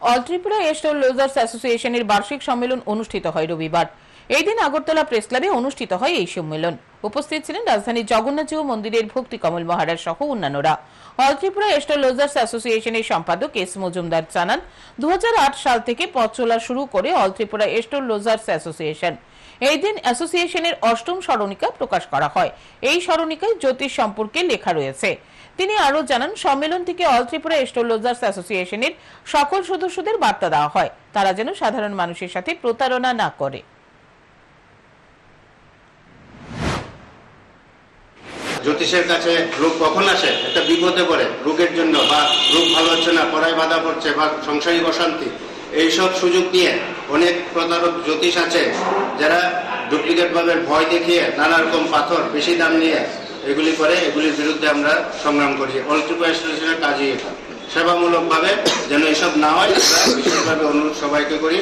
All Tripura store লোজার্স অ্যাসোসিয়েশনের বার্ষিক সম্মেলন অনুষ্ঠিত হয় রবিবার। এই দিন আগরতলা প্রেস ক্লাবে অনুষ্ঠিত হয় এই সম্মেলন। উপস্থিত ছিলেন রাজধানীর জগন্নাথজিউ মন্দিরের ভক্তি কমল মহারাজ সহ অন্যান্যরা। অল ত্রিপুরা এস্ট্রোলজার্স অ্যাসোসিয়েশনের সম্পাদক এস মজুমদার জানান দু সাল থেকে পথ চলা শুরু করে অল ত্রিপুরা এস্ট্রোলজার্স অ্যাসোসিয়েশন এই দিন অ্যাসোসিয়েশনের অষ্টম স্মরণিকা প্রকাশ করা হয়। এই স্মরণিকায় জ্যোতিষ সম্পর্কে লেখা রয়েছে। তিনি আরও জানান, সম্মেলন থেকে অল ত্রিপুরা এস্ট্রোলজার্স অ্যাসোসিয়েশনের সকল সদস্যদের বার্তা দেওয়া হয়। তারা যেন সাধারণ মানুষের সাথে প্রতারণা না করে। জ্যোতিষের কাছে রোগ কখন আসে? একটা বিপদে পড়ে রোগের জন্য, বা রোগ ভালো হচ্ছে না, পড়ায় বাধা পড়ছে, বা সংসারিক অশান্তি। এইসব সুযোগ নিয়ে অনেক প্রতারক জ্যোতিষ আছে, যারা ডুপ্লিকেটভাবে ভয় দেখিয়ে নানা রকম পাথর, বেশি দাম নিয়ে এগুলি করে, এগুলির বিরুদ্ধে আমরা সংগ্রাম করি। অলট্রিপো অ্যাসোসিয়েশনের কাজই এটা। সেবামূলকভাবে যেন এসব না হয় বিশেষভাবে অনুরোধ সবাইকে করি।